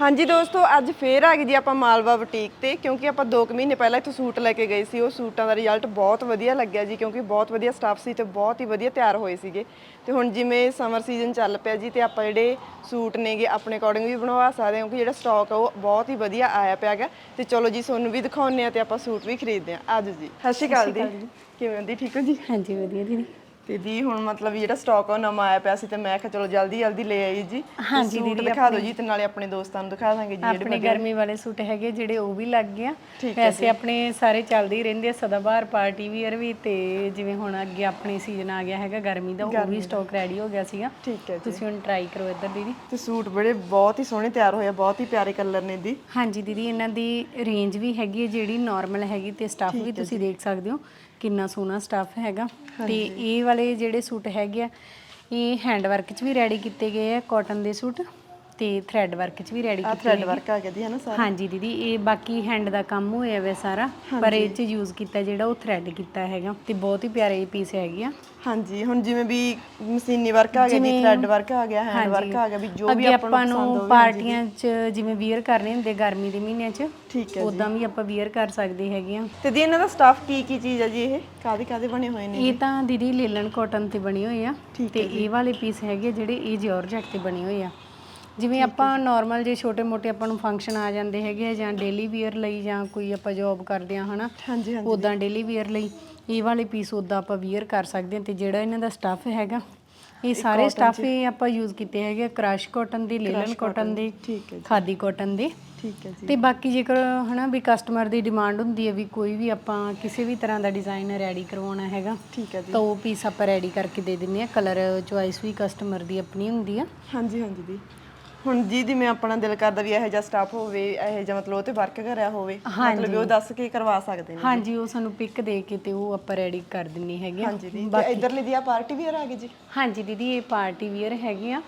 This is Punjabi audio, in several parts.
ਹਾਂਜੀ ਦੋਸਤੋ ਅੱਜ ਫੇਰ ਆ ਗਏ ਜੀ ਆਪਾਂ ਮਾਲਵਾ ਬੁਟੀਕ ਤੇ ਕਿਉਂਕਿ ਆਪਾਂ 2 ਮਹੀਨੇ ਪਹਿਲਾਂ ਇੱਥੋਂ ਸੂਟ ਲੈ ਕੇ ਗਏ ਸੀ। ਉਹ ਸੂਟਾਂ ਦਾ ਰਿਜ਼ਲਟ ਬਹੁਤ ਵਧੀਆ ਲੱਗਿਆ ਜੀ ਕਿਉਂਕਿ ਬਹੁਤ ਵਧੀਆ ਸਟਾਫ ਸੀ ਤੇ ਬਹੁਤ ਹੀ ਵਧੀਆ ਤਿਆਰ ਹੋਏ ਸੀਗੇ। ਤੇ ਹੁਣ ਜਿਵੇਂ ਸਮਰ ਸੀਜ਼ਨ ਚੱਲ ਪਿਆ ਜੀ ਤੇ ਆਪਾਂ ਜਿਹੜੇ ਸੂਟ ਨੇਗੇ ਆਪਣੇ ਅਕੋਰਡਿੰਗ ਵੀ ਬਣਵਾ ਸਕਦੇ ਹਾਂ ਕਿਉਂਕਿ ਜਿਹੜਾ ਸਟਾਕ ਆ ਉਹ ਬਹੁਤ ਹੀ ਵਧੀਆ ਆਇਆ ਪਿਆ ਹੈਗਾ। ਤੇ ਚਲੋ ਜੀ ਤੁਹਾਨੂੰ ਵੀ ਦਿਖਾਉਂਦੇ ਆ ਤੇ ਆਪਾਂ ਸੂਟ ਵੀ ਖਰੀਦਦੇ ਆ ਆਜੋ ਜੀ ਸਤਿ ਸ਼੍ਰੀ ਅਕਾਲ ਜੀ। ਕਿਵੇਂ ਹੋ ਦੀ ਠੀਕ ਹੋ ਜੀ? ਹਾਂਜੀ ਵਧੀਆ ਦੀਦੀ ਤੇ ਜੀ ਹੁਣ ਮਤਲਬ ਜਿਹੜਾ ਸਟਾਕ ਉਹ ਨਵਾਂ ਆਇਆ ਪਿਆ ਸੀ ਤੇ ਮੈਂ ਕਿਹਾ ਚਲੋ ਜਲਦੀ ਜਲਦੀ ਲੈ ਆਈ ਜੀ। ਹਾਂਜੀ ਦੀਦੀ, ਦਿਖਾ ਦਿਓ ਜੀ ਤੇ ਨਾਲੇ ਆਪਣੇ ਦੋਸਤਾਂ ਨੂੰ ਦਿਖਾ ਦਾਂਗੇ ਜੀ ਜਿਹੜੇ ਆਪਣੇ ਗਰਮੀ ਵਾਲੇ ਸੂਟ ਹੈਗੇ ਜਿਹੜੇ ਉਹ ਵੀ ਲੱਗ ਗਿਆ ਵੈਸੇ ਆਪਣੇ ਸਾਰੇ ਚੱਲਦੇ ਹੀ ਰਹਿੰਦੇ ਆ ਸਦਾਬਹਾਰ ਪਾਰਟੀ ਵੀਅਰ ਵੀ ਤੇ ਜਿਵੇਂ ਹੁਣ ਅੱਗੇ ਆਪਣੀ ਸੀਜ਼ਨ ਆ ਗਿਆ ਹੈਗਾ ਗਰਮੀ ਦਾ ਉਹ ਵੀ ਸਟਾਕ ਰੈਡੀ ਹੋ ਗਿਆ ਸੀਗਾ। ਠੀਕ ਹੈ ਜੀ। ਤੁਸੀਂ ਹੁਣ ਟਰਾਈ ਕਰੋ ਇੱਧਰ ਦੀਦੀ। ਤੇ ਸੂਟ ਬੜੇ ਬਹੁਤ ਹੀ ਸੋਹਣੇ ਤਿਆਰ ਹੋਏ ਆ ਬਹੁਤ ਹੀ ਪਿਆਰੇ ਕਲਰ ਨੇ ਦੀ ਹਾਂਜੀ ਦੀਦੀ ਇਹਨਾਂ ਦੀ ਰੇਂਜ ਵੀ ਹੈਗੀ ਹੈ ਜਿਹੜੀ ਨਾਰਮਲ ਹੈਗੀ ਤੇ ਸਟਾਫ ਵੀ ਤੁਸੀਂ ਦੇਖ ਸਕਦੇ ਹੋ। ਕਿੰਨਾ ਸੋਹਣਾ ਸਟਾਫ ਹੈਗਾ। ਤੇ ਇਹ ਵਾਲੇ ਜਿਹੜੇ ਸੂਟ ਹੈਗੇ ਆ ਇਹ ਹੈਂਡ ਵਰਕ 'ਚ ਵੀ ਰੈਡੀ ਕੀਤੇ ਗਏ ਆ ਕਾਟਨ ਦੇ ਸੂਟ। ਤੇ ਥ੍ਰੈਡ ਵਰਕ 'ਚ ਵੀ ਰੈਡੀ ਆ ਕੀਤੇ ਥ੍ਰੈਡ ਵਰਕ ਆ ਗਿਆ ਦੀ ਹੈ ਨਾ ਸਾਰਾ? ਹਾਂਜੀ ਦੀਦੀ ਇਹ ਬਾਕੀ ਹੈਂਡ ਦਾ ਕੰਮ ਹੋਇਆ ਵੇ ਸਾਰਾ ਪਰ ਇਹ ਚ ਯੂਜ਼ ਕੀਤਾ ਜਿਹੜਾ ਉਹ ਥ੍ਰੈਡ ਕੀਤਾ ਹੈਗਾ ਤੇ ਬਹੁਤ ਹੀ ਪਿਆਰੇ ਪੀਸ ਹੈਗੇ ਆ। ਹਾਂਜੀ ਹੁਣ ਜਿਵੇਂ ਵੀ ਮਸ਼ੀਨੀ ਵਰਕ ਆ ਗਿਆ ਜੀ ਥ੍ਰੈਡ ਵਰਕ ਆ ਗਿਆ ਹੈਂਡ ਵਰਕ ਆ ਗਿਆ ਵੀ ਜੋ ਵੀ ਅੱਗੇ ਆਪਾਂ ਨੂੰ ਪਸੰਦ ਨੂੰ ਹੋਵੇ ਪਾਰਟੀਆਂ 'ਚ ਜਿਵੇਂ ਵੀਅਰ ਕਰਨੇ ਹੁੰਦੇ ਗਰਮੀ ਦੇ ਮਹੀਨਿਆਂ 'ਚ ਠੀਕ ਹੈ ਉਦਾਂ ਵੀ ਆਪਾਂ ਵੀਅਰ ਕਰ ਸਕਦੇ ਹੈਗੇ ਆ। ਤੇ ਦੀ ਇਹਨਾਂ ਦਾ ਸਟਾਫ ਕੀ ਕੀ ਚੀਜ਼ ਹੈ ਜੀ ਇਹ? ਕਾਦੇ ਕਾਦੇ ਬਣੇ ਹੋਏ ਨੇ ਇਹ ਤਾਂ ਦੀਦੀ ਲੇਲਨ ਕਾਟਨ ਤੇ ਬਣੀ ਹੋਈ ਆ ਤੇ ਇਹ ਵਾਲੇ ਪੀਸ ਹੈਗੇ ਜਿਹੜੇ ਇਹ ਜਾਰਜਟ ਤੇ ਬਣੇ ਹੋਏ ਆ। ਜਿਵੇਂ ਆਪਾਂ ਨਾਰਮਲ ਜੇ ਛੋਟੇ ਮੋਟੇ ਆਪਾਂ ਨੂੰ ਫੰਕਸ਼ਨ ਆ ਜਾਂਦੇ ਹੈਗੇ ਆ ਜਾਂ ਡੇਲੀ ਵੀਅਰ ਲਈ ਜਾਂ ਕੋਈ ਆਪਾਂ ਜੌਬ ਕਰਦੇ ਆ ਹਨਾ? ਹਾਂਜੀ ਹਾਂਜੀ। ਉਦਾਂ ਡੇਲੀ ਵੀਅਰ ਲਈ ਇਹ ਵਾਲੇ ਪੀਸ ਉਦਾਂ ਆਪਾਂ ਵੀਅਰ ਕਰ ਸਕਦੇ ਹਾਂ ਤੇ ਜਿਹੜਾ ਇਹਨਾਂ ਦਾ ਸਟੱਫ ਹੈਗਾ ਇਹ ਸਾਰੇ ਸਟੱਫ ਹੀ ਆਪਾਂ ਯੂਜ਼ ਕੀਤੇ ਹੈਗੇ ਕ੍ਰਸ਼ ਕਾਟਨ ਦੀ ਲੇਲਨ ਕਾਟਨ ਦੀ ਠੀਕ ਹੈ ਖਾਦੀ ਕਾਟਨ ਦੇ। ਠੀਕ ਹੈ ਜੀ। ਤੇ ਬਾਕੀ ਜੇਕਰ ਹਨਾ ਵੀ ਕਸਟਮਰ ਦੀ ਡਿਮਾਂਡ ਹੁੰਦੀ ਹੈ ਵੀ ਕੋਈ ਵੀ ਆਪਾਂ ਕਿਸੇ ਵੀ ਤਰ੍ਹਾਂ ਦਾ ਡਿਜ਼ਾਈਨ ਰੈਡੀ ਕਰਵਾਉਣਾ ਹੈਗਾ ਠੀਕ ਹੈ ਜੀ। ਤਾਂ ਉਹ ਪੀਸ ਆਪਾਂ ਰੈਡੀ ਕਰਕੇ ਦੇ ਦਿੰਨੇ ਆ ਕਲਰ ਚੁਆਇਸ ਵੀ ਕਸਟਮਰ ਦੀ ਆਪਣੀ ਹੁੰਦੀ ਆ। ਹਾਂਜੀ ਹਾਂਜੀ ਦੀ ਹੁਣ ਜੀ ਜਿਵੇਂ ਆਪਣਾ ਦਿਲ ਕਰਦਾ ਵੀ ਇਹੋ ਜਿਹਾ ਸਟਾਫ ਹੋਵੇ ਇਹੋ ਜਿਹਾ ਮਤਲਬ ਉਹ ਤੇ ਵਰਕ ਕਰਿਆ ਹੋਵੇ ਮਤਲਬ ਵੀ ਉਹ ਦੱਸ ਕੇ ਕਰਵਾ ਸਕਦੇ ਨੇ। ਹਾਂਜੀ ਉਹ ਸਾਨੂੰ ਪਿਕ ਦੇ ਕੇ ਤੇ ਉਹ ਆਪਾਂ ਰੈਡੀ ਕਰ ਦਿੰਨੇ ਹੈਗੇ ਆ। ਹਾਂਜੀ ਦੀ ਤੇ ਇਧਰਲੀ ਦੀ ਆ ਪਾਰਟੀ ਵੀਅਰ ਆ ਗਈ ਜੀ? ਹਾਂਜੀ ਦੀਦੀ ਇਹ ਪਾਰਟੀ ਵੀਅਰ ਹੈਗੇ ਆ।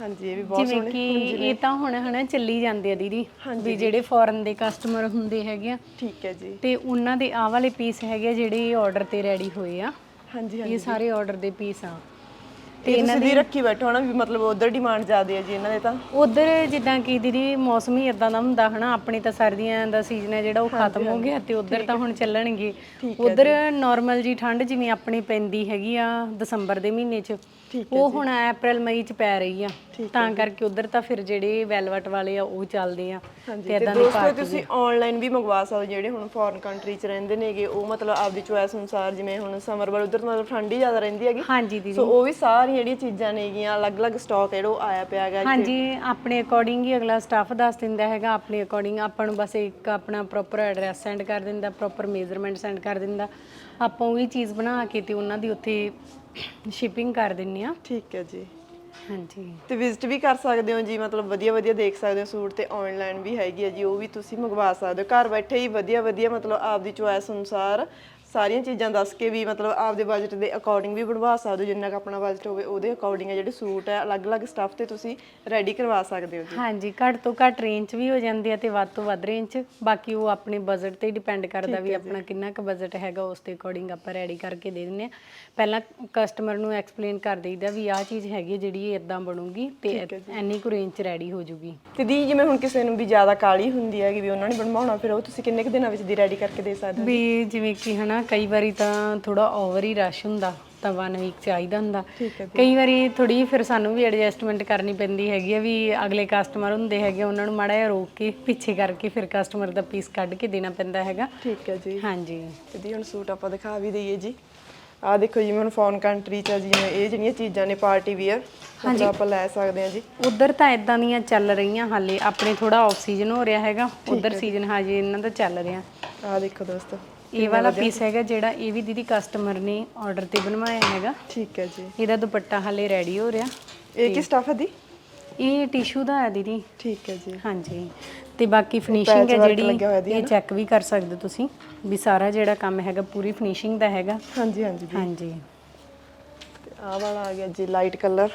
ਹਾਂਜੀ ਇਹ ਵੀ ਬਹੁਤ ਜਿਵੇਂ ਕਿ ਇਹ ਤਾਂ ਹੁਣ ਹਨਾ ਚੱਲੀ ਜਾਂਦੇ ਆ ਦੀਦੀ ਵੀ ਜਿਹੜੇ ਫੋਰਨ ਦੇ ਕਸਟਮਰ ਹੁੰਦੇ ਹੈਗੇ ਆ। ਠੀਕ ਹੈ ਜੀ। ਤੇ ਉਹਨਾਂ ਦੇ ਆਹ ਵਾਲੇ ਪੀਸ ਹੈਗੇ ਆ ਜਿਹੜੇ ਆਰਡਰ ਤੇ ਰੈਡੀ ਹੋਏ ਆ। ਹਾਂਜੀ ਇਹ ਸਾਰੇ ਆਰਡਰ ਦੇ ਪੀਸ ਆ। ਤੇ ਇਹਨਾਂ ਦੀ ਰੱਖੀ ਬੈਠੋ ਹਨਾ ਵੀ ਮਤਲਬ ਉਧਰ ਡਿਮਾਂਡ ਜ਼ਿਆਦੇ ਹੈ ਜੀ ਇਹਨਾਂ ਦੇ ਤਾਂ। ਉਧਰ ਜਿੱਦਾਂ ਕਿ ਦੀਦੀ ਮੌਸਮ ਹੀ ਇਦਾਂ ਦਾ ਹੁੰਦਾ ਹਨਾ ਆਪਣੀ ਤਾਂ ਸਰਦੀਆਂ ਦਾ ਸੀਜ਼ਨ ਹੈ ਜਿਹੜਾ ਉਹ ਖਤਮ ਹੋ ਗਿਆ ਤੇ ਉਧਰ ਤਾਂ ਹੁਣ ਚੱਲਣਗੇ। ਉਧਰ ਨਾਰਮਲ ਜੀ ਠੰਡ ਜਿਵੇਂ ਆਪਣੀ ਪੈਂਦੀ ਹੈਗੀ ਆ ਦਸੰਬਰ ਦੇ ਮਹੀਨੇ 'ਚ ਉਹ ਹੁਣ ਅਪ੍ਰੈਲ ਮਈ 'ਚ ਪੈ ਰਹੀ ਆ। ਤਾਂ ਕਰਕੇ ਉਧਰ ਤਾਂ ਫਿਰ ਜਿਹੜੇ ਵੈਲਵਟ ਵਾਲੇ ਆ ਉਹ ਚੱਲਦੇ ਆ ਤੇ ਇਦਾਂ ਦੇ ਦੋਸਤੋ ਤੁਸੀਂ ਆਨਲਾਈਨ ਵੀ ਮੰਗਵਾ ਸਕਦੇ ਜਿਹੜੇ ਹੁਣ ਫੋਰਨ ਕੰਟਰੀ 'ਚ ਰਹਿੰਦੇ ਨੇਗੇ ਉਹ ਮਤਲਬ ਆਪਦੀ ਚੁਆਇਸ ਅਨੁਸਾਰ ਜਿਵੇਂ ਹੁਣ ਸਮਰ ਵਾਲ ਉਧਰ ਮਤਲਬ ਠੰਡੀ ਜ਼ਿਆਦਾ ਰਹਿੰਦੀ ਹੈਗੀ। ਹਾਂਜੀ ਦੀਦੀ। ਸੋ ਉਹ ਵੀ ਸਾਰੀਆਂ ਜਿਹੜੀਆਂ ਚੀਜ਼ਾਂ ਨੇਗੀਆਂ ਅਲੱਗ-ਅਲੱਗ ਸਟਾਕ ਜਿਹੜਾ ਆਇਆ ਪਿਆ ਹੈਗਾ ਹਾਂਜੀ ਆਪਣੇ ਅਕੋਰਡਿੰਗ ਹੀ ਅਗਲਾ ਸਟਾਫ ਦੱਸ ਦਿੰਦਾ ਹੈਗਾ ਆਪਣੇ ਅਕੋਰਡਿੰਗ ਆਪਾਂ ਨੂੰ ਬਸ ਇੱਕ ਆਪਣਾ ਪ੍ਰੋਪਰ ਐਡਰੈਸ ਸੈਂਡ ਕਰ ਦਿੰਦਾ ਪ੍ਰੋਪਰ ਮੇਜ਼ਰਮੈਂਟ ਸੈਂਡ ਕਰ ਦਿੰਦਾ। ਆਪਾਂ ਉਹੀ ਚੀਜ਼ ਬਣਾ ਕੇ ਤੇ ਉਹਨਾਂ ਦੀ ਉੱਥੇ ਸ਼ਿਪਿੰਗ ਕਰ ਦਿੰਨੇ ਆ। ਠੀਕ ਹੈ ਜੀ। ਹਾਂਜੀ। ਤੇ ਵਿਜ਼ਿਟ ਵੀ ਕਰ ਸਕਦੇ ਹੋ ਜੀ ਮਤਲਬ ਵਧੀਆ ਵਧੀਆ ਦੇਖ ਸਕਦੇ ਹੋ ਸੂਟ ਤੇ ਆਨਲਾਈਨ ਵੀ ਹੈਗੀ ਹੈ ਜੀ ਉਹ ਵੀ ਤੁਸੀਂ ਮੰਗਵਾ ਸਕਦੇ ਹੋ। ਘਰ ਬੈਠੇ ਹੀ ਵਧੀਆ ਵਧੀਆ ਮਤਲਬ ਆਪਦੀ ਚੁਆਇਸ ਅਨੁਸਾਰ ਸਾਰੀਆਂ ਚੀਜ਼ਾਂ ਦੱਸ ਕੇ ਵੀ ਮਤਲਬ ਆਪਦੇ ਬਜਟ ਦੇ ਅਕੋਰਡਿੰਗ ਵੀ ਬਣਵਾ ਸਕਦੇ ਹੋ ਜਿੰਨਾ ਕੁ ਆਪਣਾ ਬਜਟ ਹੋਵੇ ਉਹਦੇ ਅਕੋਰਡਿੰਗ ਜਿਹੜੇ ਸੂਟ ਹੈ ਅਲੱਗ-ਅਲੱਗ ਸਟੱਫ ਤੇ ਤੁਸੀਂ ਰੈਡੀ ਕਰਵਾ ਸਕਦੇ ਹੋ ਜੀ। ਹਾਂਜੀ ਘੱਟ ਤੋਂ ਘੱਟ ਰੇਂਜ 'ਚ ਵੀ ਹੋ ਜਾਂਦੇ ਆ ਤੇ ਵੱਧ ਤੋਂ ਵੱਧ ਰੇਂਜ 'ਚ ਬਾਕੀ ਉਹ ਆਪਣੇ ਬਜਟ ਤੇ ਡਿਪੈਂਡ ਕਰਦਾ ਵੀ ਆਪਣਾ ਕਿੰਨਾ ਕੁ ਬਜਟ ਹੈਗਾ ਉਸ ਦੇ ਅਕੋਰਡਿੰਗ ਆਪਾਂ ਰੈਡੀ ਕਰਕੇ ਦੇ ਦਿੰਨੇ ਆ। ਪਹਿਲਾਂ ਕਸਟਮਰ ਨੂੰ ਐਕਸਪਲੇਨ ਕਰ ਦੇਈਦਾ ਵੀ ਆਹ ਚੀਜ਼ ਹੈਗੀ ਹੈ ਜਿਹੜੀ ਇਹ ਇਦਾਂ ਬਣੂਗੀ ਤੇ ਇੰਨੀ ਕੁ ਰੇਂਜ 'ਚ ਰੈਡੀ ਹੋ ਜੂਗੀ। ਤੇ ਦੀ ਜਿਵੇਂ ਹੁਣ ਕਿਸੇ ਨੂੰ ਵੀ ਜ਼ਿਆਦਾ ਕਾਲੀ ਹੁੰਦੀ ਹੈਗੀ ਵੀ ਉਹਨਾਂ ਨੇ ਬਣਵਾਉਣਾ ਫਿਰ ਉਹ ਤੁਸੀਂ ਕਿੰਨੇ ਕੁ ਦਿਨਾਂ ਵਿੱਚ ਦੀ ਰੈਡੀ ਕਰਕੇ ਦੇ ਸਕਦੇ ਹੋ ਵੀ ਜਿਵੇਂ ਕਿ ਹਨਾ ਕਈ ਵਾਰੀ ਤਾਂ ਥੋੜਾ ਓਵਰ ਹੀ ਰਸ਼ ਹੁੰਦਾ ਤਾਂ ਵਨ ਵੀਕ ਚਾਹੀਦਾ ਹੁੰਦਾ। ਕਈ ਵਾਰੀ ਥੋੜੀ ਫਿਰ ਸਾਨੂੰ ਵੀ ਐਡਜਸਟਮੈਂਟ ਕਰਨੀ ਪੈਂਦੀ ਹੈਗੀ ਆ ਵੀ ਅਗਲੇ ਕਸਟਮਰ ਹੁੰਦੇ ਹੈਗੇ ਉਹਨਾਂ ਨੂੰ ਮਾੜਾ ਜਿਹਾ ਰੋਕ ਕੇ ਪਿੱਛੇ ਕਰਕੇ ਫਿਰ ਕਸਟਮਰ ਦਾ ਪੀਸ ਕੱਢ ਕੇ ਦੇਣਾ ਪੈਂਦਾ ਹੈਗਾ। ਠੀਕ ਹੈ ਜੀ। ਹਾਂਜੀ। ਤੇ ਦੀ ਹੁਣ ਸੂਟ ਆਪਾਂ ਦਿਖਾ ਵੀ ਦਈਏ ਜੀ। ਆਹ ਦੇਖੋ ਜਿਵੇਂ ਹੁਣ ਫੋਰਨ ਕੰਟਰੀ ਚ ਆ ਜਿਵੇਂ ਇਹ ਜਿਹੜੀਆਂ ਚੀਜ਼ਾਂ ਨੇ ਪਾਰਟੀ ਵੀਅਰ ਮਤਲਬ ਆਪਾਂ ਲੈ ਸਕਦੇ ਹਾਂ ਜੀ। ਉਧਰ ਤਾਂ ਇਦਾਂ ਦੀਆਂ ਚੱਲ ਰਹੀਆਂ ਹਾਲੇ ਆਪਣੇ ਥੋੜਾ ਆਫ ਸੀਜ਼ਨ ਹੋ ਰਿਹਾ ਹੈਗਾ। ਉਧਰ ਸੀਜ਼ਨ ਹਾਜੇ ਇਹਨਾਂ ਦਾ ਚੱਲ ਰਿਹਾ। ਆਹ ਦੇਖੋ ਦੋਸਤੋ। ਇਹ ਵਾਲਾ ਪੀਸ ਹੈਗਾ ਜਿਹੜਾ ਇਹ ਵੀ ਦੀਦੀ ਕਸਟਮਰ ਨੇ ਆਰਡਰ ਤੇ ਬਣਵਾਇਆ ਹੈਗਾ। ਠੀਕ ਹੈ ਜੀ। ਇਹਦਾ ਦੁਪੱਟਾ ਹਾਲੇ ਰੈਡੀ ਹੋ ਰਿਹਾ। ਇਹ ਕੀ ਸਟਫ ਹੈ ਦੀ? ਇਹ ਟਿਸ਼ੂ ਦਾ ਹੈ ਦੀਦੀ। ਠੀਕ ਹੈ ਜੀ। ਹਾਂਜੀ। ਤੇ ਬਾਕੀ ਫਿਨਿਸ਼ਿੰਗ ਹੈ ਜਿਹੜੀ ਇਹ ਚੈੱਕ ਵੀ ਕਰ ਸਕਦੇ ਤੁਸੀਂ ਵੀ ਸਾਰਾ ਜਿਹੜਾ ਕੰਮ ਹੈਗਾ ਪੂਰੀ ਫਿਨਿਸ਼ਿੰਗ ਦਾ ਹੈਗਾ। ਹਾਂਜੀ ਹਾਂਜੀ ਹਾਂਜੀ। ਆਹ ਵਾਲਾ ਆ ਗਿਆ ਜੀ ਲਾਈਟ ਕਲਰ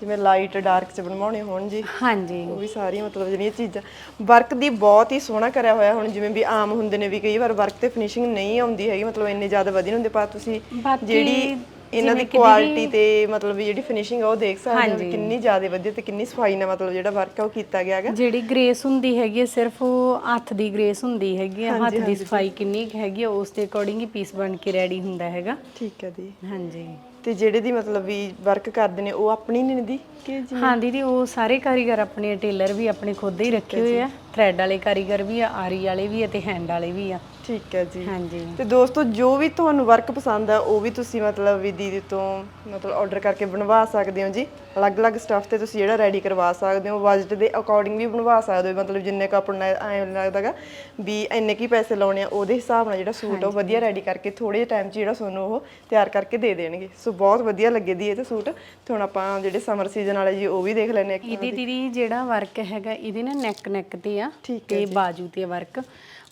ਜਿਵੇਂ ਲਾਈਟ ਡਾਰਕ ਚ ਬਣਵਾਉਣੇ ਹੋਣ ਜੀ। ਹਾਂਜੀ। ਉਹ ਵੀ ਸਾਰੀਆਂ ਮਤਲਬ ਜਿਹੜੀਆਂ ਚੀਜ਼ਾਂ। ਵਰਕ ਦੀ ਬਹੁਤ ਹੀ ਸੋਹਣਾ ਕਰਿਆ ਹੋਇਆ ਹੁਣ ਜਿਵੇਂ ਵੀ ਆਮ ਹੁੰਦੇ ਨੇ ਵੀ ਕਈ ਵਾਰ ਵਰਕ ਤੇ ਫਿਨਿਸ਼ਿੰਗ ਨਹੀਂ ਆਉਂਦੀ ਹੈਗੀ ਮਤਲਬ ਇੰਨੇ ਜ਼ਿਆਦਾ ਵਧੀਆ ਹੁੰਦੇ ਪਰ ਤੁਸੀਂ ਜਿਹੜੀ ਇਹਨਾਂ ਦੀ ਕੁਆਲਿਟੀ ਤੇ ਮਤਲਬ ਜਿਹੜੀ ਫਿਨਿਸ਼ਿੰਗ ਆ ਉਹ ਦੇਖ ਸਕਦੇ ਹੋ ਕਿੰਨੀ ਜ਼ਿਆਦਾ ਵਧੀਆ ਤੇ ਕਿੰਨੀ ਸਫ਼ਾਈ ਨਾਲ ਮਤਲਬ ਜਿਹੜਾ ਵਰਕ ਆ ਉਹ ਕੀਤਾ ਗਿਆ ਹੈਗਾ। ਜਿਹੜੀ ਗ੍ਰੇਸ ਹੁੰਦੀ ਹੈਗੀ ਹੈ ਸਿਰਫ ਉਹ ਹੱਥ ਦੀ ਗ੍ਰੇਸ ਹੁੰਦੀ ਹੈਗੀ ਹੈ ਹੱਥ ਦੀ ਸਫ਼ਾਈ ਕਿੰਨੀ ਹੈਗੀ ਹੈ ਉਸ ਦੇ ਅਕੋਰਡਿੰਗ ਹੀ ਪੀਸ ਬਣ ਕੇ ਰੈਡੀ ਹੁੰਦਾ ਹੈਗਾ। ਠੀਕ ਹੈ ਦੀ ਹਾਂਜੀ। ਤੇ ਜਿਹੜੇ ਦੀ ਮਤਲਬ ਵੀ ਵਰਕ ਕਰਦੇ ਨੇ ਉਹ ਆਪਣੀ ਨਹੀਂ ਦੀ ਕਿ ਜੀ ਹਾਂ ਦੀਦੀ ਉਹ ਸਾਰੇ ਕਾਰੀਗਰ ਆਪਣੇ ਟੇਲਰ ਵੀ ਆਪਣੇ ਖੁਦ ਹੀ ਰੱਖੇ ਹੋਏ ਆ। ਥ੍ਰੈਡ ਵਾਲੇ ਕਾਰੀਗਰ ਵੀ ਆ ਆਰੀ ਵਾਲੇ ਵੀ ਆ ਤੇ ਹੈਂਡ ਵਾਲੇ ਵੀ ਆ। ਠੀਕ ਹੈ ਜੀ। ਹਾਂਜੀ। ਤੇ ਦੋਸਤੋ ਜੋ ਵੀ ਤੁਹਾਨੂੰ ਵਰਕ ਪਸੰਦ ਆ ਉਹ ਵੀ ਤੁਸੀਂ ਮਤਲਬ ਵੀ ਦੀਦੀ ਤੋਂ ਮਤਲਬ ਆਰਡਰ ਕਰਕੇ ਬਣਵਾ ਸਕਦੇ ਹੋ ਜੀ। ਅਲੱਗ-ਅਲੱਗ ਸਟੱਫ ਤੇ ਤੁਸੀਂ ਜਿਹੜਾ ਰੈਡੀ ਕਰਵਾ ਸਕਦੇ ਹੋ ਬਜਟ ਦੇ ਅਕੋਰਡਿੰਗ ਵੀ ਬਣਵਾ ਸਕਦੇ ਹੋ। ਮਤਲਬ ਜਿੰਨੇ ਕੁ ਆਪਣਾ ਐ ਲੱਗਦਾਗਾ ਵੀ ਇੰਨੇ ਕੀ ਪੈਸੇ ਲਾਉਣੇ ਆ ਉਹਦੇ ਹਿਸਾਬ ਨਾਲ ਜਿਹੜਾ ਸੂਟ ਆ ਉਹ ਵਧੀਆ ਰੈਡੀ ਕਰਕੇ ਥੋੜੇ ਜਿਹੇ ਟਾਈਮ 'ਚ ਜਿਹੜਾ ਤੁਹਾਨੂੰ ਉਹ ਤਿਆਰ ਕਰਕੇ ਦੇ ਦੇਣਗੇ। ਸੋ ਬਹੁਤ ਵਧੀਆ ਲੱਗੇ ਦੀ ਇਹ ਤੇ ਸੂਟ। ਤੇ ਹੁਣ ਆਪਾਂ ਜਿਹੜੇ ਸਮਰ ਸੀਜ਼ਨ ਵਾਲੇ ਜੀ ਉਹ ਵੀ ਦੇਖ ਲੈਣੇ ਇਹਦੀ ਦੀਦੀ ਜਿਹੜਾ ਵਰਕ ਹੈਗਾ ਇਹਦੇ ਨਾ ਨੈਕ ਨੈਕ ਤੇ ਆ ਤੇ ਬਾਜੂ ਤੇ ਵਰਕ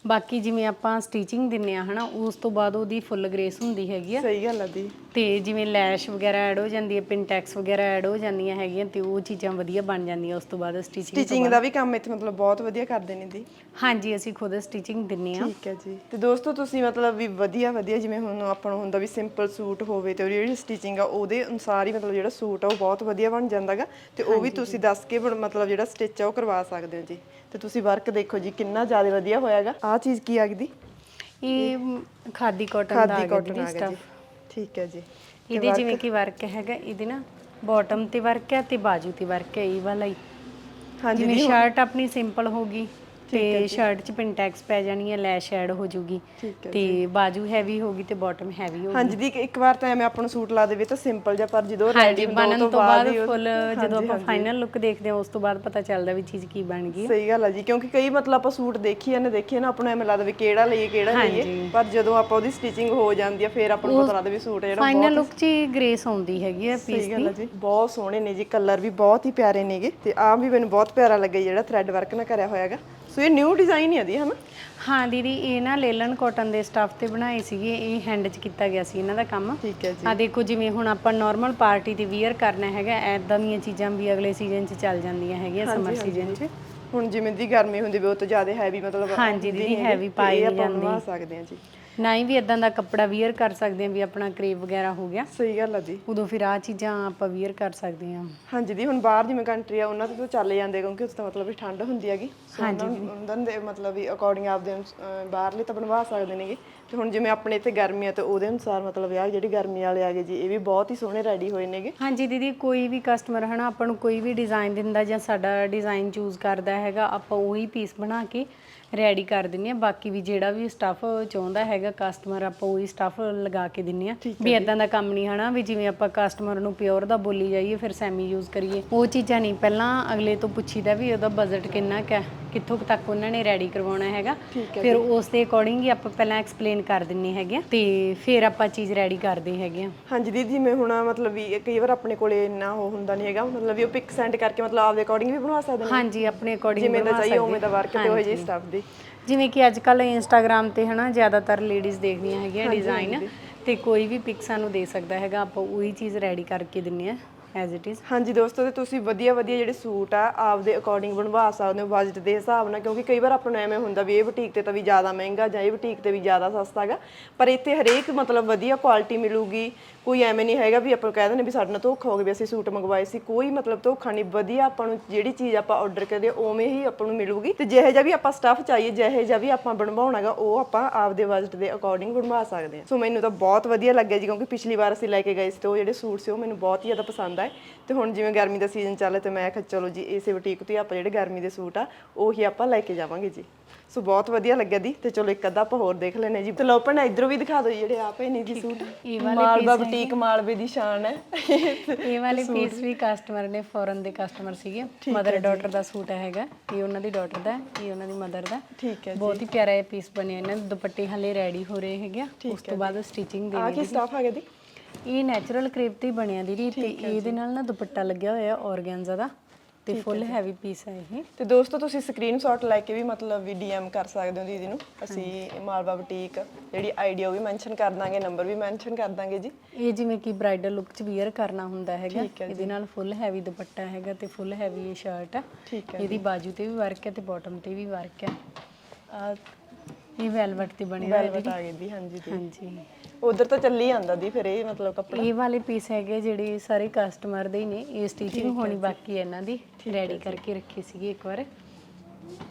ਬਾਕੀ ਜਿਵੇਂ ਆਪਾਂ ਸਟਿਚਿੰਗ ਦਿੰਨੇ ਆ ਹਨਾ ਉਸ ਤੋਂ ਬਾਅਦ ਉਹਦੀ ਫੁੱਲ ਗ੍ਰੇਸ ਹੁੰਦੀ ਹੈਗੀ ਆ। ਸਹੀ ਗੱਲ ਆ ਦੀ। ਤੇ ਜਿਵੇਂ ਲੈਸ਼ ਵਗੈਰਾ ਐਡ ਹੋ ਜਾਂਦੀ ਹੈ ਪਿੰਟੈਕਸ ਵਗੈਰਾ ਐਡ ਹੋ ਜਾਂਦੀਆਂ ਹੈਗੀਆਂ ਤੇ ਉਹ ਚੀਜ਼ਾਂ ਵਧੀਆ ਬਣ ਜਾਂਦੀਆਂ ਉਸ ਤੋਂ ਬਾਅਦ ਸਟਿਚਿੰਗ ਸਟਿਚਿੰਗ ਦਾ ਵੀ ਕੰਮ ਇੱਥੇ ਮਤਲਬ ਬਹੁਤ ਵਧੀਆ ਕਰਦੇ ਨੇ ਦੀ। ਹਾਂਜੀ ਅਸੀਂ ਖੁਦ ਸਟਿਚਿੰਗ ਦਿੰਨੇ ਆ। ਠੀਕ ਹੈ ਜੀ। ਤੇ ਦੋਸਤੋ ਤੁਸੀਂ ਮਤਲਬ ਵੀ ਵਧੀਆ ਵਧੀਆ ਜਿਵੇਂ ਹੁਣ ਆਪਾਂ ਨੂੰ ਹੁੰਦਾ ਵੀ ਸਿੰਪਲ ਸੂਟ ਹੋਵੇ ਤੇ ਉਹਦੀ ਜਿਹੜੀ ਸਟਿਚਿੰਗ ਆ ਉਹਦੇ ਅਨੁਸਾਰ ਹੀ ਮਤਲਬ ਜਿਹੜਾ ਸੂਟ ਆ ਉਹ ਬਹੁਤ ਵਧੀਆ ਬਣ ਜਾਂਦਾਗਾ ਤੇ ਉਹ ਵੀ ਤੁਸੀਂ ਦੱਸ ਕੇ ਮਤਲਬ ਜਿਹੜਾ ਸਟਿਚ ਆ ਉਹ ਕਰਵਾ ਸਕਦੇ ਹੋ ਜੀ। ਤੇ ਤੁਸੀਂ ਵਰਕ ਦੇਖੋ ਜੀ ਕਿੰਨਾ ਜ਼ਿਆਦਾ ਵਧੀਆ ਹੋਇਆਗਾ। ਆਹ ਚੀਜ਼ ਕੀ ਆ ਗਈ? ਇਹ ਖਾਦੀ ਕਾਟਨ ਦਾ ਆ ਖਾਦੀ ਕਾਟਨ ਆ ਗਿਆ ਜੀ। ਠੀਕ ਹੈ ਜੀ। ਇਹਦੇ ਜਿਵੇਂ ਕਿ ਵਰਕ ਹੈਗਾ ਇਹਦੇ ਨਾ ਬਾਟਮ ਤੇ ਵਰਕ ਹੈ ਤੇ ਬਾਜੂ ਤੇ ਵਰਕ ਹੈ ਇਹ ਵਾਲਾ ਹੀ। ਹਾਂਜੀ ਜਿਵੇਂ ਸ਼ਰਟ ਆਪਣੀ ਸਿੰਪਲ ਹੋਗੀ ਤੇ ਸ਼ਰਟ 'ਚ ਪਿੰਟੈਕਸ ਪੈ ਜਾਣੀ ਹੈ ਲੈਸ਼ ਐਡ ਹੋ ਜੂਗੀ ਠੀਕ ਤੇ ਬਾਜੂ ਹੈਵੀ ਹੋਗੀ ਤੇ ਬਾਟਮ ਹੈਵੀ ਹੋਗੀ ਹਾਂਜੀ ਦੀ ਇੱਕ ਵਾਰ ਤਾਂ ਐਵੇਂ ਆਪਾਂ ਨੂੰ ਸੂਟ ਲਾ ਦੇਵੇ ਤਾਂ ਸਿੰਪਲ ਜਿਹਾ ਪਰ ਜਦੋਂ ਰੈਡੀ ਬਣਨ ਤੋਂ ਬਾਅਦ ਹੀ ਫੁੱਲ ਜਦੋਂ ਆਪਾਂ ਫਾਈਨਲ ਲੁੱਕ ਦੇਖਦੇ ਹਾਂ ਉਸ ਤੋਂ ਬਾਅਦ ਪਤਾ ਚੱਲਦਾ ਵੀ ਚੀਜ਼ ਕੀ ਬਣ ਗਈ ਸਹੀ ਗੱਲ ਆ ਜੀ ਕਿਉਂਕਿ ਕਈ ਮਤਲਬ ਆਪਾਂ ਸੂਟ ਦੇਖੀ ਜਾਂਦੇ ਦੇਖੀਏ ਨਾ ਆਪਾਂ ਨੂੰ ਐਵੇਂ ਲੱਗਦਾ ਵੀ ਕਿਹੜਾ ਲਈਏ ਕਿਹੜਾ ਲਈਏ ਪਰ ਜਦੋਂ ਆਪਾਂ ਉਹਦੀ ਸਟਿਚਿੰਗ ਹੋ ਜਾਂਦੀ ਆ ਫਿਰ ਆਪਾਂ ਨੂੰ ਪਤਾ ਲੱਗਦਾ ਵੀ ਸੂਟ ਜਿਹੜਾ ਫਾਈਨਲ ਲੁੱਕ 'ਚ ਹੀ ਗ੍ਰੇਸ ਆਉਂਦੀ ਹੈਗੀ ਹੈ ਪੀਸ ਸਹੀ ਗੱਲ ਆ ਜੀ ਬਹੁਤ ਸੋਹਣੇ ਨੇ ਜੀ ਕਲਰ ਵੀ ਬਹੁਤ ਹੀ ਪਿਆਰੇ ਨੇਗੇ ਤੇ ਆਹ ਵੀ ਮੈਨੂੰ ਬਹੁਤ ਪਿਆਰਾ ਲੱਗਿਆ ਜਿਹੜਾ ਥ੍ਰੈਡ ਵਰਕ ਨਾਲ ਕਰਿਆ ਹੋਇਆਗਾ ਸੋ ਇਹ ਨਿਊ ਡਿਜ਼ਾਈਨ ਹੀ ਆ ਦੀ ਹਨਾ? ਹਾਂ ਦੀਦੀ ਇਹ ਨਾ ਲੇਲਨ ਕਾਟਨ ਦੇ ਸਟੱਫ ਤੇ ਬਣਾਏ ਸੀਗੇ ਇਹ ਹੈਂਡ 'ਚ ਕੀਤਾ ਗਿਆ ਸੀ ਇਹਨਾਂ ਦਾ ਕੰਮ। ਠੀਕ ਹੈ ਜੀ। ਆ ਦੇਖੋ ਜਿਵੇਂ ਹੁਣ ਆਪਾਂ ਨਾਰਮਲ ਪਾਰਟੀ ਤੇ ਵੀਅਰ ਕਰਨਾ ਹੈਗਾ ਐਦਾਂ ਦੀਆਂ ਚੀਜ਼ਾਂ ਵੀ ਅਗਲੇ ਸੀਜ਼ਨ 'ਚ ਚੱਲ ਜਾਂਦੀਆਂ ਹੈਗੀਆਂ ਸਮਰ ਸੀਜ਼ਨ 'ਚ। ਹੁਣ ਜਿਵੇਂ ਦੀ ਗਰਮੀ ਹੁੰਦੀ ਵੀ ਉਹ ਤੋਂ ਜ਼ਿਆਦਾ ਹੈਵੀ ਮਤਲਬ ਹਾਂਜੀ ਦੀਦੀ, ਹੈਗੀ, ਪਾਈ ਸਕਦੇ ਹਾਂ ਜੀ। ਨਾ ਹੀ ਵੀ ਇਦਾਂ ਦਾ ਕੱਪੜਾ ਵੀਅਰ ਕਰ ਸਕਦੇ ਹਾਂ ਵੀ ਆਪਣਾ ਕਰੇਵ ਵਗੈਰਾ ਹੋ ਗਿਆ। ਸਹੀ ਗੱਲ ਆ ਜੀ। ਉਦੋਂ ਫਿਰ ਆ ਚੀਜ਼ਾਂ ਆਪਾਂ ਵੀਅਰ ਕਰ ਸਕਦੇ ਹਾਂ। ਹਾਂਜੀ ਦੀ ਹੁਣ ਬਾਹਰ ਜਿਵੇਂ ਕੰਟਰੀ ਆ ਉਹਨਾਂ ਤੋਂ ਤਾਂ ਚੱਲ ਜਾਂਦੇ? ਕਿਉਂਕਿ ਉੱਥੇ ਤਾਂ ਮਤਲਬ ਵੀ ਠੰਡ ਹੁੰਦੀ ਹੈਗੀ। ਸੋ ਉਹਨਾਂ ਨੂੰ- ਉਹਨਾਂ ਦੇ ਮਤਲਬ ਵੀ ਅਕੋਰਡਿੰਗ ਆਪਦੇ ਅਨੁਸ- ਅਹ ਬਾਹਰਲੇ ਤਾਂ ਬਣਵਾ ਸਕਦੇ ਨੇਗੇ। ਤੇ ਹੁਣ ਜਿਵੇਂ ਆਪਣੇ ਇੱਥੇ ਗਰਮੀ ਆ ਤੇ ਉਹਦੇ ਅਨੁਸਾਰ ਮਤਲਬ ਆ ਜਿਹੜੀ ਗਰਮੀ ਵਾਲੇ ਆ ਗਏ ਜੀ ਇਹ ਵੀ ਬਹੁਤ ਹੀ ਸੋਹਣੇ ਰੈਡੀ ਹੋਏ ਨੇਗੇ। ਹਾਂਜੀ ਦੀਦੀ ਕੋਈ ਵੀ ਕਸਟਮਰ ਹਨਾ ਆਪਾਂ ਨੂੰ ਕੋਈ ਵੀ ਡਿਜ਼ਾਈਨ ਦਿੰਦਾ ਜਾਂ ਸਾਡਾ ਡਿਜ਼ਾਈਨ ਚੂਜ਼ ਕਰਦਾ ਹੈਗਾ ਆਪਾਂ ਉਹੀ ਪੀਸ ਬਣਾ ਕੇ ਰੈਡੀ ਕਰ ਦਿੰਨੇ ਆ ਬਾਕੀ ਵੀ ਜਿਹੜਾ ਵੀ ਸਟੱਫ ਚਾਹੁੰਦਾ ਹੈਗਾ ਕਸਟਮਰ ਆਪਾਂ ਉਹੀ ਸਟੱਫ ਲਗਾ ਕੇ ਦਿੰਨੇ ਆ ਵੀ ਇਦਾਂ ਦਾ ਕੰਮ ਨਹੀਂ ਹਨਾ ਵੀ ਜਿਵੇਂ ਆਪਾਂ ਕਸਟਮਰ ਨੂੰ ਪਿਓਰ ਦਾ ਬੋਲੀ ਜਾਈਏ ਫਿਰ ਸੈਮੀ ਯੂਜ਼ ਕਰੀਏ। ਉਹ ਚੀਜ਼ਾਂ ਨਹੀਂ ਪਹਿਲਾਂ ਅਗਲੇ ਤੋਂ ਪੁੱਛੀਦਾ ਵੀ ਉਹਦਾ ਬਜਟ ਕਿੰਨਾ ਕੁ ਹੈ। ਕਿੱਥੋਂ ਕੁ ਤੱਕ ਉਹਨਾਂ ਨੇ ਰੈਡੀ ਕਰਵਾਉਣਾ ਹੈਗਾ। ਫਿਰ ਉਸ ਦੇ ਅਕੋਰਡਿੰਗ ਹੀ ਆਪਾਂ ਪਹਿਲਾਂ ਐਕਸਪਲੇਨ ਕਰ ਦਿੰਨੇ ਹੈਗੇ ਆ ਤੇ ਫਿਰ ਆਪਾਂ ਚੀਜ਼ ਰੈਡੀ ਕਰਦੇ ਹੈਗੇ ਆ। ਹਾਂਜੀ ਦੀਦੀ ਜਿਵੇਂ ਹੁਣ ਮਤਲਬ ਵੀ ਕਈ ਵਾਰ ਆਪਣੇ ਕੋਲੇ ਇੰਨਾ ਉਹ ਹੁੰਦਾ ਨਹੀਂ ਹੈਗਾ ਮਤਲਬ ਵੀ ਉਹ ਪਿਕ ਸੈਂਡ ਕਰਕੇ ਮਤਲਬ ਆਪਦੇ ਅਕੋਰਡਿੰਗ ਵੀ ਬਣਵਾ ਸਕਦੇ ਨੇ। ਹਾਂਜੀ ਆਪਣੇ ਅਕੋਰਡਿੰਗ ਜਿਵੇਂ ਦਾ ਚਾਹੀਏ ਉਵੇਂ ਦਾ ਵਰਕ ਤੇ ਉਹ ਜਿਹੀ ਸਟੱਫ ਦੀ। ਜਿਵੇਂ ਕਿ ਅੱਜ ਕੱਲ ਇੰਸਟਾਗ੍ਰam ਤੇ ਹਨਾ ਜ਼ਿਆਦਾਤਰ ਲੇਡੀਜ਼ ਦੇਖਦੀਆਂ ਹੈਗੀਆਂ ਡਿਜ਼ਾਈਨ ਤੇ ਕੋਈ ਵੀ ਪਿਕ ਸਾਨੂੰ ਦੇ ਸਕਦਾ ਹੈਗਾ ਆਪਾਂ ਉਹੀ ਚੀਜ਼ ਰੈਡੀ ਕਰਕੇ ਦਿੰਨੇ ਆ। ਐਜ਼ ਇਟ ਇਜ਼ ਹਾਂਜੀ ਦੋਸਤੋ, ਤੇ ਤੁਸੀਂ ਵਧੀਆ ਵਧੀਆ ਜਿਹੜੇ ਸੂਟ ਆ, ਆਪਦੇ ਅਕੋਰਡਿੰਗ ਬਣਵਾ ਸਕਦੇ ਹੋ ਬਜਟ ਦੇ ਹਿਸਾਬ ਨਾਲ, ਕਿਉਂਕਿ ਕਈ ਵਾਰ ਆਪਾਂ ਨੂੰ ਐਵੇਂ ਹੁੰਦਾ ਵੀ ਇਹ ਬੁਟੀਕ ਤੇ ਤਾਂ ਵੀ ਜ਼ਿਆਦਾ ਮਹਿੰਗਾ ਜਾਂ ਇਹ ਬੁਟੀਕ ਤੇ ਵੀ ਜ਼ਿਆਦਾ ਸਸਤਾ ਹੈਗਾ। ਪਰ ਇੱਥੇ ਹਰੇਕ ਮਤਲਬ ਵਧੀਆ ਕੁਆਲਿਟੀ ਮਿਲੂਗੀ। ਕੋਈ ਐਵੇਂ ਨਹੀਂ ਹੈਗਾ ਵੀ ਆਪਾਂ ਕਹਿ ਦਿੰਦੇ ਵੀ ਸਾਡੇ ਨਾਲ ਧੋਖਾ ਹੋ ਗਿਆ ਵੀ ਅਸੀਂ ਸੂਟ ਮੰਗਵਾਏ ਸੀ। ਕੋਈ ਮਤਲਬ ਧੋਖਾ ਨਹੀਂ, ਵਧੀਆ ਆਪਾਂ ਨੂੰ ਜਿਹੜੀ ਚੀਜ਼ ਆਪਾਂ ਆਰਡਰ ਕਰਦੇ ਉਵੇਂ ਹੀ ਆਪਾਂ ਨੂੰ ਮਿਲੂਗੀ। ਤੇ ਜਿਹੇ ਜਿਹਾ ਵੀ ਆਪਾਂ ਸਟੱਫ ਚਾਹੀਏ, ਜਿਹੇ ਜਿਹਾ ਵੀ ਆਪਾਂ ਬਣਵਾਉਣਾਗਾ ਉਹ ਆਪਾਂ ਆਪਦੇ ਬਜਟ ਦੇ ਅਕੋਰਡਿੰਗ ਬਣਵਾ ਸਕਦੇ ਹਾਂ। ਸੋ ਮੈਨੂੰ ਤਾਂ ਬਹੁਤ ਵਧੀਆ ਲੱਗਿਆ ਜੀ, ਕਿਉਂਕਿ ਪਿਛਲੀ ਵਾਰ ਅਸੀਂ ਲੈ ਕੇ ਗਏ ਸੀ ਤੇ ਉਹ ਜਿਹੜੇ ਸੂਟ ਸੀ, ਉਹ ਮੈਨੂੰ ਬਹੁਤ ਹੀ ਜ਼ਿਆਦਾ ਪਸੰਦ ਆਏ ਤੇ ਹੁਣ ਜਿਵੇਂ ਗਰਮੀ ਦਾ ਸੀਜ਼ਨ ਚੱਲ ਤੇ ਮੈਂ ਕਿਹਾ ਚਲੋ ਜੀ ਇਸੇ ਬੁਟੀਕ ਤੋਂ ਹੀ ਆਪਾਂ ਜਿਹੜੇ ਗਰਮੀ ਦੇ ਸੂਟ ਆ ਉਹੀ ਆਪਾਂ ਲੈ ਕੇ ਜਾਵਾਂਗੇ ਜੀ। ਸੋ ਬਹੁਤ ਵਧੀਆ ਲੱਗਿਆ ਦੀ ਤੇ ਚਲੋ ਇੱਕ ਅੱਧਾ ਆਪਾਂ ਹੋਰ ਦੇਖ ਲੈਨੇ ਜੀ। ਤੇ ਲੋ ਭੈਣਾ ਇਧਰੋਂ ਵੀ ਦਿਖਾ ਦਿਓ ਜੀ ਜਿਹੜੇ ਆਪੇ ਨਹੀਂ ਜੀ ਸੂਟ ਇਹ ਵਾਲੇ ਮਾਲਵਾ ਬੁਟੀਕ ਮਾਲਵੇ ਦੀ ਸ਼ਾਨ ਹੈ। ਇਹ ਵਾਲੇ ਪੀਸ ਵੀ ਕਸਟਮਰ ਨੇ ਫੋਰਨ ਦੇ ਕਸਟਮਰ ਸੀਗੇ। ਮਦਰ ਡਾਟਰ ਦਾ ਸੂਟ ਹੈਗਾ ਇਹ ਉਹਨਾਂ ਦੀ ਡਾਟਰ ਦਾ ਹੈ, ਇਹ ਉਹਨਾਂ ਦੀ ਮਦਰ ਦਾ। ਹੈ। ਠੀਕ ਹੈ ਬਹੁਤ ਹੀ ਪਿਆਰਾ ਇਹ ਪੀਸ ਬਣਿਆ ਇਹਨਾਂ ਦੇ ਦੁਪੱਟੇ ਹਲੇ ਰੈਡੀ ਹੋ ਰਹੇ ਹੈਗੇ ਆ। ਉਸ ਤੋਂ ਬਾਅਦ ਸਟਿਚਿੰਗ ਆ ਦੇ ਕੀ ਸਟਾਫ ਆ ਗਿਆ ਦੀ ਇਹ ਨੈਚੁਰਲ ਕ੍ਰੇਪ ਤੇ ਹੀ ਬਣਿਆ ਦੀਦੀ ਤੇ ਇਹਦੇ ਨਾਲ ਨਾ ਦੁਪੱਟਾ ਲੱਗਿਆ ਹੋਇਆ ਔਰਗੈਂਜ਼ਾ ਦਾ ਤੇ ਫੁੱਲ ਹੈਵੀ ਪੀਸ ਹੈ ਇਹ। ਤੇ ਦੋਸਤੋ ਤੁਸੀਂ ਸਕਰੀਨਸ਼ਾਟ ਲੈ ਕੇ ਵੀ ਮਤਲਬ ਵੀ ਡੀਐਮ ਕਰ ਸਕਦੇ ਹੋ ਦੀਦੀ ਨੂੰ। ਅਸੀਂ ਮਾਲਵਾ ਬੁਟੀਕ ਜਿਹੜੀ ਆਈਡੀ ਉਹ ਵੀ ਮੈਂਸ਼ਨ ਕਰ ਦਾਂਗੇ ਨੰਬਰ ਵੀ ਮੈਂਸ਼ਨ ਕਰ ਦਾਂਗੇ ਜੀ। ਇਹ ਜਿਵੇਂ ਕਿ ਬ੍ਰਾਈਡਲ ਲੁੱਕ ਚ ਵੀਅਰ ਕਰਨਾ ਹੁੰਦਾ ਹੈਗਾ। ਇਹਦੇ ਨਾਲ ਫੁੱਲ ਹੈਵੀ ਦੁਪੱਟਾ ਹੈਗਾ ਤੇ ਫੁੱਲ ਹੈਵੀ ਇਹ ਸ਼ਰਟ ਹੈ ਹੈ ਇਹਦੀ ਬਾਜੂ ਤੇ ਵੀ ਵਰਕ ਹੈ ਤੇ ਬਾਟਮ ਤੇ ਵੀ ਵਰਕ ਹੈ। ਆ ਇਹ ਵੈਲਵਟ ਤੇ ਬਣੇ ਹੋਏ ਵੈਲਵਟ ਆ ਗਈ ਦੀ ਹਾਂਜੀ ਦੀ ਹਾਂਜੀ। ਉਧਰ ਤਾਂ ਚੱਲੀ ਜਾਂਦਾ ਦੀ ਫਿਰ ਇਹ ਮਤਲਬ ਕੱਪੜਾ। ਇਹ ਵਾਲੇ ਪੀਸ ਹੈਗੇ ਜਿਹੜੇ ਸਾਰੇ ਕਸਟਮਰ ਦੇ ਹੀ ਨੇ ਇਹ ਸਟਿਚਿੰਗ ਹੋਣੀ ਬਾਕੀ ਹੈ ਇਹਨਾਂ ਦੀ ਰੈਡੀ ਕਰਕੇ ਰੱਖੀ ਸੀਗੀ ਇੱਕ ਵਾਰ।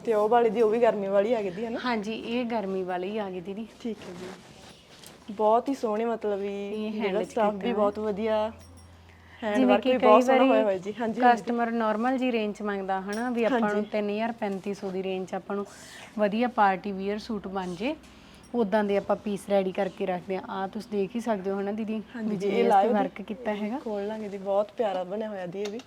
ਤੇ ਉਹ ਵਾਲੀ ਦੀ ਉਹ ਵੀ ਗਰਮੀ ਵਾਲੀ ਆ ਗਈ ਦੀ ਹੈ ਨਾ ਹਾਂਜੀ ਇਹ ਗਰਮੀ ਵਾਲੀ ਆ ਗਈ ਦੀਦੀ। ਠੀਕ ਹੈ ਜੀ। ਬਹੁਤ ਹੀ ਸੋਹਣੇ ਮਤਲਬ ਵੀ ਇਹ ਜਿਹੜਾ 'ਚ ਸਟਾਫ ਵੀ ਬਹੁਤ ਵਧੀਆ ਹੈਂਡ ਜਿਵੇਂ ਵਰਕ ਕਿ ਵੀ ਕਈ ਬਹੁਤ ਸੋਹਣਾ ਹੋਇਆ ਵਾਰੀ ਹੋਇਆ ਜੀ। ਹਾਂਜੀ ਕਸਟਮਰ ਨਾਰਮਲ ਜੀ ਰੇਂਜ ਮੰਗਦਾ ਹਨਾ ਵੀ ਆਪਾਂ ਨੂੰ 3000 3500 ਦੀ ਰੇਂਜ ਚ ਆਪਾਂ ਨੂੰ ਵਧੀਆ ਪਾਰਟੀ ਵੀਅਰ ਸੂਟ ਬਣ ਜੇ। ਉਦਾਂ ਦੇ ਆਪਾਂ ਪੀਸ ਰੈਡੀ ਕਰਕੇ ਰੱਖਦੇ ਆ ਆ ਤੁਸੀਂ ਦੇਖ ਹੀ ਸਕਦੇ ਹੋ ਹਨਾ ਦੀਦੀ ਵੀ ਜੀ, ਇਹ live ਵਰਕ ਕੀਤਾ ਹੈਗਾ। ਖੋਲ ਲਾਂਗੇ ਦੀ ਬਹੁਤ ਪਿਆਰਾ ਬਣਿਆ ਹੋਇਆ ਦੀ ਇਹ ਵੀ।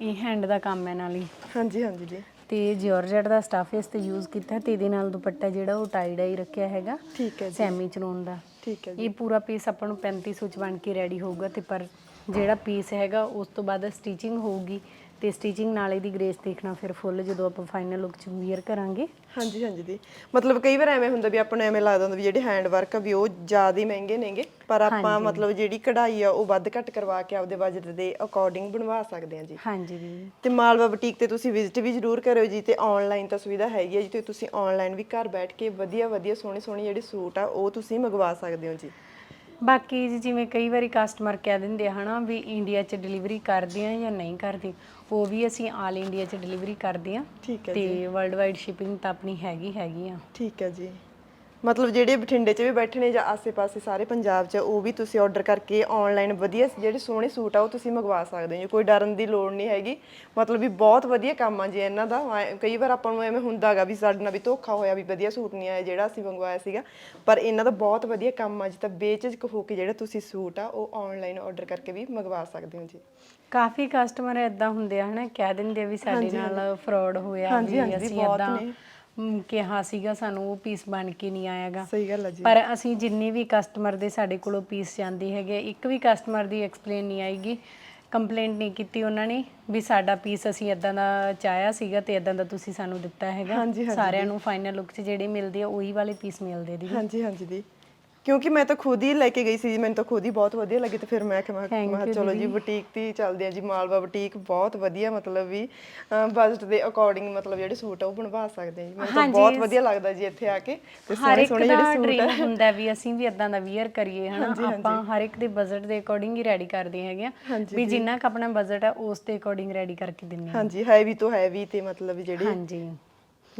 ਇਹ ਹੈਂਡ ਦਾ ਕੰਮ ਹੈ ਨਾਲ ਹੀ। ਹਾਂਜੀ ਹਾਂਜੀ ਜੀ। ਤੇ ਜਾਰਜਟ ਦਾ ਸਟਾਫ ਇਸ ਤੇ ਯੂਜ਼ ਕੀਤਾ ਤੇ ਇਹਦੇ ਨਾਲ ਦੁਪੱਟਾ ਜਿਹੜਾ ਉਹ ਟਾਈ ਡਾਈ ਰੱਖਿਆ ਹੈਗਾ ਠੀਕ ਹੈ ਜੀ। ਸੈਮੀ ਚਲੋਨ ਦਾ। ਠੀਕ ਹੈ ਜੀ। ਇਹ ਪੂਰਾ ਪੀਸ ਆਪਾਂ ਨੂੰ 3500 ਚ ਬਣ ਕੇ ਰੈਡੀ ਹੋਊਗਾ ਤੇ ਪਰ ਜਿਹੜਾ ਪੀਸ ਹੈਗਾ ਉਸ ਤੋਂ ਬਾਅਦ ਸਟਿਚਿੰਗ ਹੋਊਗੀ। ਤੇ ਸਟਿਚਿੰਗ ਨਾਲ ਇਹਦੀ ਗ੍ਰੇਸ ਦੇਖਣਾ ਫਿਰ ਫੁੱਲ ਜਦੋਂ ਆਪਾਂ ਫਾਈਨਲ ਲੁੱਕ ਚ ਵੀਅਰ ਕਰਾਂਗੇ। ਹਾਂਜੀ ਹਾਂਜੀ ਦੀ ਮਤਲਬ ਕਈ ਵਾਰ ਐਵੇਂ ਹੁੰਦਾ ਵੀ ਆਪਾਂ ਨੂੰ ਐਵੇਂ ਲੱਗਦਾ ਹੁੰਦਾ ਵੀ ਜਿਹੜੇ ਹੈਂਡ ਵਰਕ ਆ ਵੀ ਉਹ ਜ਼ਿਆਦਾ ਹੀ ਮਹਿੰਗੇ ਨੇਗੇ ਪਰ ਆਪਾਂ ਮਤਲਬ ਜਿਹੜੀ ਕਢਾਈ ਆ ਉਹ ਵੱਧ ਘੱਟ ਕਰਵਾ ਕੇ ਆਪਦੇ ਬਜਟ ਦੇ ਅਕੋਰਡਿੰਗ ਬਣਵਾ ਸਕਦੇ ਹਾਂ ਜੀ। ਹਾਂਜੀ ਦੀਦੀ। ਤੇ ਮਾਲਵਾ ਬੁਟੀਕ ਤੇ ਤੁਸੀਂ ਵਿਜ਼ਿਟ ਵੀ ਜ਼ਰੂਰ ਕਰਿਓ ਜੀ ਤੇ ਆਨਲਾਈਨ ਤਾਂ ਸੁਵਿਧਾ ਹੈਗੀ ਹੈ ਜੀ ਤੇ ਤੁਸੀਂ ਆਨਲਾਈਨ ਵੀ ਘਰ ਬੈਠ ਕੇ ਵਧੀਆ ਵਧੀਆ ਸੋਹਣੇ ਸੋਹਣੇ ਜਿਹੜੇ ਸੂਟ ਆ ਉਹ ਤੁਸੀਂ ਮੰਗਵਾ ਸਕਦੇ ਹੋ ਜੀ। ਬਾਕੀ ਜੀ ਜਿਵੇਂ ਕਈ ਵਾਰੀ ਕਸਟਮਰ ਕਹਿ ਦਿੰਦੇ ਆ ਹਨਾ ਵੀ ਇੰਡੀਆ 'ਚ ਡਿਲੀਵਰੀ ਕਰਦੇ ਆ ਜਾਂ ਨਹੀਂ ਕਰਦੇ ਉਹ ਵੀ ਅਸੀਂ ਆਲ ਇੰਡੀਆ 'ਚ ਡਿਲੀਵਰੀ ਕਰਦੇ ਆ ਠੀਕ ਹੈ ਤੇ ਵਰਲਡ ਵਾਈਡ ਸ਼ਿਪਿੰਗ ਤਾਂ ਆਪਣੀ ਹੈਗੀ ਹੈਗੀ ਆ। ਠੀਕ ਹੈ ਜੀ। ਮਤਲਬ ਜਿਹੜੇ ਬਠਿੰਡੇ 'ਚ ਵੀ ਬੈਠੇ ਨੇ ਜਾਂ ਆਸੇ-ਪਾਸੇ ਸਾਰੇ ਪੰਜਾਬ 'ਚ ਉਹ ਵੀ ਤੁਸੀਂ ਆਰਡਰ ਕਰਕੇ ਆਨਲਾਈਨ ਵਧੀਆ ਜਿਹੜੇ ਸੋਹਣੇ ਸੂਟ ਆ ਉਹ ਤੁਸੀਂ ਮੰਗਵਾ ਸਕਦੇ ਹੋ। ਕੋਈ ਡਰਨ ਦੀ ਲੋੜ ਨਹੀਂ ਹੈਗੀ। ਮਤਲਬ ਵੀ ਬਹੁਤ ਵਧੀਆ ਕੰਮ ਆ ਜੀ ਇਹਨਾਂ ਦਾ। ਐਂ- ਕਈ ਵਾਰ ਆਪਾਂ ਨੂੰ ਐਵੇਂ ਹੁੰਦਾਗਾ ਵੀ ਸਾਡੇ ਨਾਲ ਵੀ ਧੋਖਾ ਹੋਇਆ ਵੀ ਵਧੀਆ ਸੂਟ ਨਹੀਂ ਆਇਆ ਜਿਹੜਾ ਅਸੀਂ ਮੰਗਵਾਇਆ ਸੀਗਾ। ਪਰ ਇਹਨਾਂ ਦਾ ਬਹੁਤ ਵਧੀਆ ਕੰਮ ਆ ਜੀ। ਤਾਂ ਬੇਝਿਜਕ ਹੋ ਕੇ ਜਿਹੜਾ ਤੁਸੀਂ ਸੂਟ ਆ ਉਹ ਆਨਲਾਈਨ ਆਰਡਰ ਕਰਕੇ ਵੀ ਮੰਗਵਾ ਸਕਦੇ ਹੋ ਜੀ। ਕਾਫੀ ਕਸਟਮਰ ਇਦਾਂ ਹੁੰਦੇ ਆ ਹਨਾ? ਕਹਿ ਦਿੰਦੇ ਆ ਵੀ ਸਾਡੇ ਨਾਲ ਫਰਾਡ ਹੋਇਆ ਹਾਂਜੀ, ਵੀ ਹਾਂਜੀ, ਅਸੀਂ ਬਹੁਤ ਇਦਾਂ ਨੇ। ਕਿਹਾ ਸੀਗਾ ਸਾਨੂੰ ਉਹ ਪੀਸ ਬਣ ਕੇ ਨਹੀਂ ਆਏਗਾ ਸਹੀ ਗੱਲ ਆ ਜੀ। ਪਰ ਅਸੀਂ ਜਿੰਨੇ ਵੀ ਕਸਟਮਰ ਦੇ ਸਾਡੇ ਕੋਲੋਂ ਪੀਸ ਜਾਂਦੇ ਹੈਗੇ ਇੱਕ ਵੀ ਕਸਟਮਰ ਦੀ ਐਕਸਪਲੇਨ ਨਹੀਂ ਆਏਗੀ ਕੰਪਲੇਂਟ ਨਹੀਂ ਕੀਤੀ ਉਹਨਾਂ ਨੇ ਵੀ ਸਾਡਾ ਪੀਸ ਅਸੀਂ ਇਦਾਂ ਦਾ ਚਾਹਿਆ ਸੀਗਾ ਤੇ ਇਦਾਂ ਦਾ ਤੁਸੀਂ ਸਾਨੂੰ ਦਿੱਤਾ ਹੈਗਾ। ਹਾਂਜੀ, ਹਾਂਜੀ ਸਾਰਿਆਂ ਨੂੰ ਫਾਈਨਲ ਲੁੱਕ 'ਚ ਜਿਹੜੇ ਮਿਲਦੇ ਆ ਉਹੀ ਵਾਲੇ ਪੀਸ ਮਿਲਦੇ ਦੀ ਹਾਂਜੀ ਹਾਂਜੀ ਦੀ ਕਿਉਂਕਿ ਮੈਂ ਤਾਂ ਖੁਦ ਹੀ ਲੈ ਕੇ ਗਈ ਸੀ ਜੀ ਮੈਨੂੰ ਤਾਂ ਖੁਦ ਹੀ ਬਹੁਤ ਵਧੀਆ ਲੱਗੀ ਤੇ ਫਿਰ ਮੈਂ ਕਿਹਾ ਮੈਂ Thank ਕਿਹਾ you ਚਲੋ ਜੀ ਬੁਟੀਕ ਤੇ ਹੀ ਚੱਲਦੇ ਆ ਜੀ ਮਾਲਵਾ ਬੁਟੀਕ ਬਹੁਤ ਵਧੀਆ ਮਤਲਬ ਵੀ ਬਜਟ ਦੇ ਅਕੋਰਡਿੰਗ ਮਤਲਬ ਜਿਹੜੇ ਸੂਟ ਆ ਉਹ ਬਣਵਾ ਸਕਦੇ ਆ ਜੀ। ਮੈਨੂੰ ਤਾਂ ਹਾਂਜੀ, ਬਹੁਤ ਵਧੀਆ ਲੱਗਦਾ ਜੀ ਇੱਥੇ ਆ ਕੇ ਤੇ ਹਰ ਸੋਹਣੇ ਇੱਕ ਸੋਹਣੇ ਦਾ ਜਿਹੜੇ ਸੂਟ ਆ। ਹੁੰਦਾ ਵੀ ਅਸੀਂ ਵੀ ਇਦਾਂ ਦਾ ਵੀਅਰ ਕਰੀਏ ਹਨਾ? ਆਪਾਂ ਹਰ ਇੱਕ ਦੇ ਬਜਟ ਦੇ ਅਕੋਰਡਿੰਗ ਹੀ ਰੈਡੀ ਕਰਦੇ ਹੈਗੇ ਆ। ਵੀ ਜਿੰਨਾ ਕ ਆਪਣਾ ਬਜਟ ਹੈ ਉਸ ਦੇ ਅਕੋਰਡਿੰਗ ਰੈਡੀ ਕਰਕੇ ਦਿੰਨੇ ਆ। ਹਾਂਜੀ ਹੈਵੀ ਤੋਂ ਹੈਵੀ ਤੇ ਮਤਲਬ ਵੀ ਜਿਹੜੇ ਹਾਂਜੀ।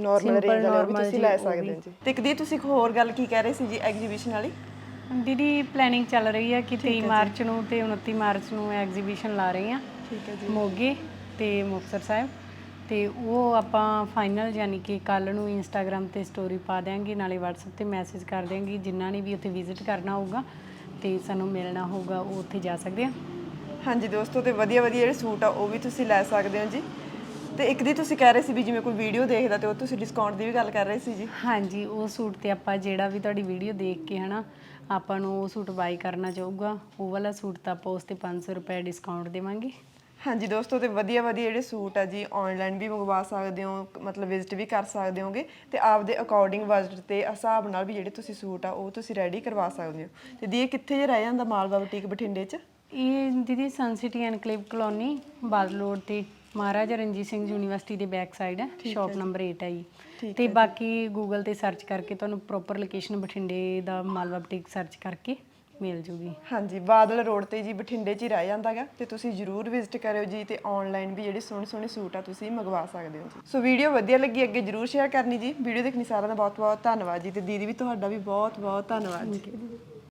ਨਾਰਮਲ Simple, ਰੇਂਜ ਵਾਲੇ ਉਹ ਵੀ normal ਤੁਸੀਂ ਜੀ, ਲੈ ਉਹ ਸਕਦੇ ਹੋ ਜੀ। ਤੇ ਇੱਕ ਦੀ ਤੁਸੀਂ ਇੱਕ ਹੋਰ ਗੱਲ ਕੀ ਕਹਿ ਰਹੇ ਸੀ ਜੀ ਐਗਜ਼ੀਬਿਸ਼ਨ ਵਾਲੀ? ਦੀਦੀ ਪਲੈਨਿੰਗ ਚੱਲ ਰਹੀ ਹੈ ਕਿ 23 ਮਾਰਚ ਨੂੰ ਤੇ 29 ਮਾਰਚ ਨੂੰ ਐਗਜ਼ੀਬਿਸ਼ਨ ਲਾ ਰਹੇ ਆ। ਠੀਕ ਹੈ ਜੀ। ਮੋਗੇ ਤੇ ਮੁਕਤਸਰ ਸਾਹਿਬ। ਤੇ ਉਹ ਆਪਾਂ ਫਾਈਨਲ ਯਾਨੀ ਕਿ ਕੱਲ ਨੂੰ ਇੰਸਟਾਗ੍ਰam ਤੇ ਸਟੋਰੀ ਪਾ ਦਿਆਂਗੇ ਨਾਲੇ WhatsApp ਤੇ ਮੈਸੇਜ ਕਰ ਦਿਆਂਗੇ ਜਿਨ੍ਹਾਂ ਨੇ ਵੀ ਉੱਥੇ ਵਿਜ਼ਿਟ ਕਰਨਾ ਹੋਊਗਾ ਤੇ ਸਾਨੂੰ ਮਿਲਣਾ ਹੋਊਗਾ ਉਹ ਉੱਥੇ ਜਾ ਸਕਦੇ ਆ। ਹਾਂਜੀ ਦੋਸਤੋ ਤੇ ਵਧੀਆ ਵਧੀਆ ਜਿਹੜੇ ਸੂਟ ਆ ਉਹ ਵੀ ਤੁਸੀਂ ਲੈ ਸਕਦੇ ਹੋ ਜੀ। ਤੇ ਇੱਕ ਦੀ ਤੁਸੀਂ ਕਹਿ ਰਹੇ ਸੀ ਵੀ ਜਿਵੇਂ ਕੋਈ ਵੀਡੀਓ ਦੇਖਦਾ ਤੇ ਉਹ ਤੁਸੀਂ ਡਿਸਕਾਊਂਟ ਦੀ ਵੀ ਗੱਲ ਕਰ ਰਹੇ ਸੀ ਜੀ। ਹਾਂਜੀ ਉਹ ਸੂਟ ਤੇ ਆਪਾਂ ਜਿਹੜਾ ਵੀ ਤੁਹਾਡੀ ਵੀਡੀਓ ਦੇਖ ਕੇ ਹਨਾ ਆਪਾਂ ਨੂੰ ਉਹ ਸੂਟ ਬਾਈ ਕਰਨਾ ਚਾਹੂਗਾ। ਉਹ ਵਾਲਾ ਸੂਟ ਤਾਂ ਆਪਾਂ ਉਸ ਤੇ 500 ਰੁਪਏ ਡਿਸਕਾਊਂਟ ਦੇਵਾਂਗੇ। ਹਾਂਜੀ ਦੋਸਤੋ ਤੇ ਵਧੀਆ ਵਧੀਆ ਜਿਹੜੇ ਸੂਟ ਆ ਜੀ ਆਨਲਾਈਨ ਵੀ ਮੰਗਵਾ ਸਕਦੇ ਹੋ ਮਤਲਬ ਵਿਜ਼ਿਟ ਵੀ ਕਰ ਸਕਦੇ ਹੋਗੇ ਤੇ ਆਪਦੇ ਅਕੋਰਡਿੰਗ ਬਜਟ ਤੇ ਹਿਸਾਬ ਨਾਲ ਵੀ ਜਿਹੜੇ ਤੁਸੀਂ ਸੂਟ ਆ ਉਹ ਤੁਸੀਂ ਰੈਡੀ ਕਰਵਾ ਸਕਦੇ ਹੋ। ਤੇ ਦੀ ਇਹ ਕਿੱਥੇ ਜੇ ਰਹਿ ਜਾਂਦਾ ਮਾਲਵਾ ਬੁਟੀਕ ਬਠਿੰਡੇ 'ਚ? ਇਹ ਦੀਦੀ sun city enclave colony Badal road ਤੇ। ਮਹਾਰਾਜਾ ਰਣਜੀਤ ਸਿੰਘ ਯੂਨੀਵਰਸਿਟੀ ਦੇ ਬੈਕ ਸਾਈਡ ਹੈ ਸ਼ਾਪ ਨੰਬਰ 8 ਹੈ ਜੀ। ਤੇ ਬਾਕੀ ਗੂਗਲ ਤੇ ਸਰਚ ਕਰਕੇ ਤੁਹਾਨੂੰ ਪ੍ਰੋਪਰ ਲੋਕੇਸ਼ਨ ਬਠਿੰਡੇ ਦਾ ਮਾਲਵਾ ਬੁਟੀਕ ਸਰਚ ਕਰਕੇ ਮਿਲ ਜੂਗੀ। ਹਾਂਜੀ ਬਾਦਲ ਰੋਡ ਤੇ ਜੀ ਬਠਿੰਡੇ 'ਚ ਹੀ ਰਹਿ ਜਾਂਦਾਗਾ ਤੇ ਤੁਸੀਂ ਜਰੂਰ ਵਿਜ਼ਿਟ ਕਰਿਓ ਜੀ ਤੇ ਆਨਲਾਈਨ ਵੀ ਜਿਹੜੇ ਸੋਹਣੇ ਸੋਹਣੇ ਸੂਟ ਆ ਤੁਸੀਂ ਮੰਗਵਾ ਸਕਦੇ ਹੋ ਜੀ। ਸੋ ਵੀਡੀਓ ਵਧੀਆ ਲੱਗੀ ਅੱਗੇ ਜਰੂਰ ਸ਼ੇਅਰ ਕਰਨੀ ਜੀ। ਵੀਡੀਓ ਦੇਖਣੀ ਸਾਰਿਆਂ ਦਾ ਬਹੁਤ ਬਹੁਤ ਧੰਨਵਾਦ ਜੀ ਤੇ ਦੀਦੀ ਵੀ ਤੁਹਾਡਾ ਵੀ ਬਹੁਤ ਬਹੁਤ ਧੰਨਵਾਦ ਜੀ।